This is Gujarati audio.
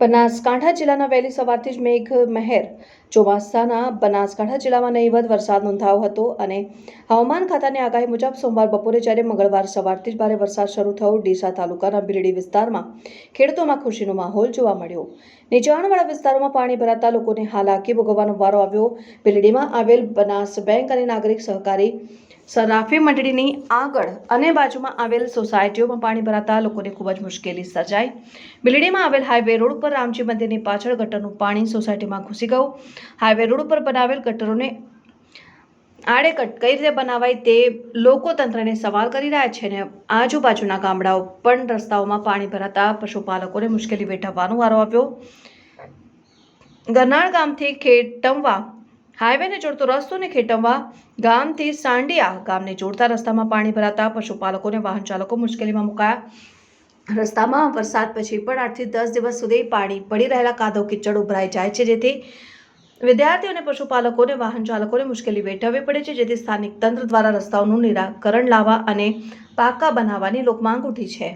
બનાસકાંઠા જિલ્લાના વહેલી સવારથી જ મેઘ મહેર ચોમાસાના બનાસકાંઠા જિલ્લામાં નહીવત વરસાદ નોંધાયો હતો અને હવામાન ખાતાની આગાહી મુજબ સોમવાર બપોરે જ્યારે મંગળવાર સવારથી જ ભારે વરસાદ શરૂ થયો, ડીસા તાલુકાના બિરડી વિસ્તારમાં ખેડૂતોમાં ખુશીનો માહોલ જોવા મળ્યો. નીચાણવાળા વિસ્તારોમાં પાણી ભરાતા લોકોને હાલાકી ભોગવવાનો વારો આવ્યો. બિરડીમાં આવેલ બનાસ બેંક અને નાગરિક સહકારી સરાફી મંડળીની આગળ અને બાજુમાં આવેલ સોસાયટીઓમાં પાણી ભરાતા લોકોને ખૂબ જ મુશ્કેલી સર્જાઈ. બિલડીમાં આવેલ હાઈવે રોડ ઉપર રામજી મંદિરની પાછળ ગટરનું પાણી સોસાયટીમાં ઘૂસી ગયું. હાઈવે રોડ પર બનાવેલ ગટરોને આડેકટ કઈ રીતે બનાવાય તે લોકો તંત્રને સવાલ કરી રહ્યા છે અને આજુબાજુના ગામડાઓ પણ રસ્તાઓમાં પાણી ભરાતા પશુપાલકોને મુશ્કેલી વેઠવવાનો વારો આવ્યો. ગરનાળ ગામથી ખેટમવા હાઈવેને જોડતો રસ્તોને ખેટવવા ગામથી સાંડિયા ગામને જોડતા રસ્તામાં પાણી ભરાતા પશુપાલકોને વાહન ચાલકો મુશ્કેલીમાં મુકાયા. રસ્તામાં વરસાદ પછી પણ આઠથી દસ દિવસ સુધી પાણી પડી રહેલા કાદવ કિચડ ઉભરાઈ જાય છે, જેથી વિદ્યાર્થીઓ અને પશુપાલકોને વાહન ચાલકોને મુશ્કેલી વેઠવવી પડે છે, જેથી સ્થાનિક તંત્ર દ્વારા રસ્તાઓનું નિરાકરણ લાવવા અને પાકા બનાવવાની લોકમાંગ ઉઠી છે.